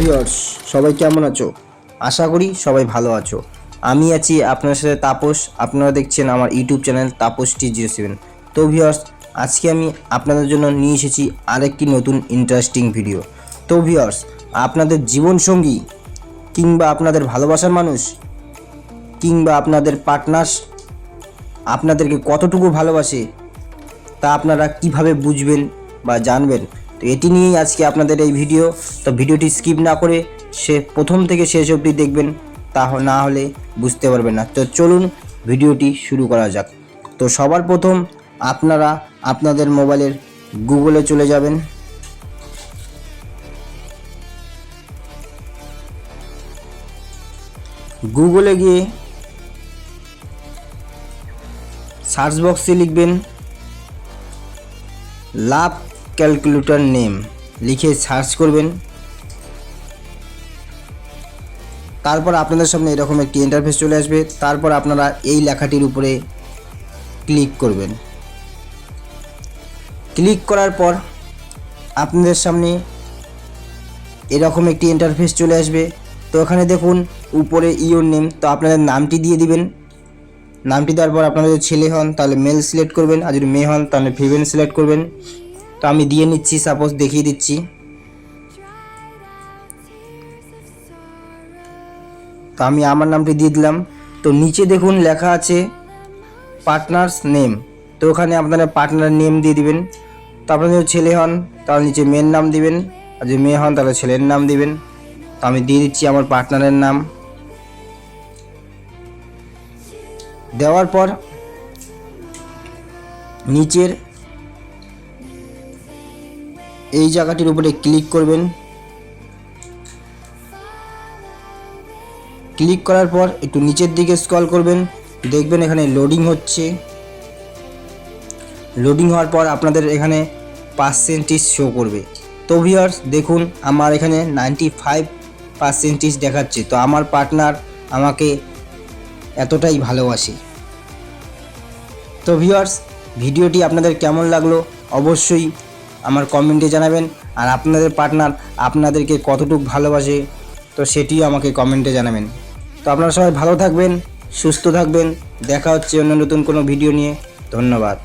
Viewers, সবাই কেমন আছো? আশা করি সবাই ভালো আছো। আমি আছি আপনার সাথে তাপস, আপনারা দেখছেন আমার YouTube channel Tapas T zero seven. তো ভিউয়ার্স, আজকে আমি আপনাদের জন্য নিয়ে এসেছি আরেকটি নতুন ইন্টারেস্টিং ভিডিও তো ভিউয়ার্স, আপনাদের জীবনসঙ্গী কিংবা আপনাদের ভালোবাসার মানুষ কিংবা আপনাদের পার্টনার্স আপনাদেরকে কতটুকু ভালোবাসে তা আপনারা কীভাবে বুঝবেন বা জানবেন তো এটি নিয়েই আজকে আপনাদের এই ভিডিও। তো ভিডিওটি স্কিপ না করে সে প্রথম থেকে শেষ অবধি দেখবেন, তা না হলে বুঝতে পারবেন না। তো চলুন ভিডিওটি শুরু করা যাক। তো সবার প্রথম আপনারা আপনাদের মোবাইলের গুগলে চলে যাবেন। গুগলে গিয়ে সার্চ বক্সে লিখবেন, লাভ ক্যালকুলেটর নেম লিখে সার্চ করবেন। তারপর আপনাদের সামনে এরকম একটি ইন্টারফেস চলে আসবে। তারপর আপনারা এই লেখাটির উপরে ক্লিক করবেন। ক্লিক করার পর আপনাদের সামনে এরকম একটি ইন্টারফেস চলে আসবে। তো এখানে দেখুন, উপরে ইওর নেম তো আপনাদের নামটি দিয়ে দিবেন। নামটি দেওয়ার পর আপনারা যদি ছেলে হন, তাহলে মেল সিলেক্ট করবেন। আর যদি মেয়ে হন, তাহলে ফিমেল সিলেক্ট করবেন। তো আমি দিয়ে নিচ্ছি সাপোজ দেখিয়ে দিচ্ছি। তো আমি আমার নামটি দিয়ে দিলাম। তো নিচে দেখুন লেখা আছে পার্টনার্স নেম তো ওখানে আপনারা পার্টনার নেম দিয়ে দিবেন। তো আপনারা যদি ছেলে হন, তাহলে নিচে মেয়ের নাম দিবেন। আর যদি মেয়ে হন, তাহলে ছেলের নাম দিবেন। তো আমি দিয়ে দিচ্ছি আমার পার্টনারের নাম। দেওয়ার পর নিচের এই জায়গাটির উপরে ক্লিক করবেন। ক্লিক করার পর একটু নিচের দিকে স্ক্রল করবেন। দেখবেন এখানে লোডিং হচ্ছে। লোডিং হওয়ার পর আপনাদের এখানে পার্সেন্টেজ শো করবে। তো ভিউয়ার্স দেখুন, আমার এখানে নাইনটি ফাইভ পার্সেন্টেজ দেখাচ্ছে। তো আমার পার্টনার আমাকে এতটাই ভালোবাসে। তো ভিউয়ার্স ভিডিওটি আপনাদের কেমন লাগল? অবশ্যই আমার কমেন্টে জানাবেন আর আপনাদের পার্টনার আপনাদেরকে কতটুকু ভালোবাসে, তো সেটিও আমাকে কমেন্টে জানাবেন। তো আপনারা সবাই ভালো থাকবেন, সুস্থ থাকবেন, দেখা হচ্ছে অন্য নতুন কোনো ভিডিও নিয়ে। ধন্যবাদ।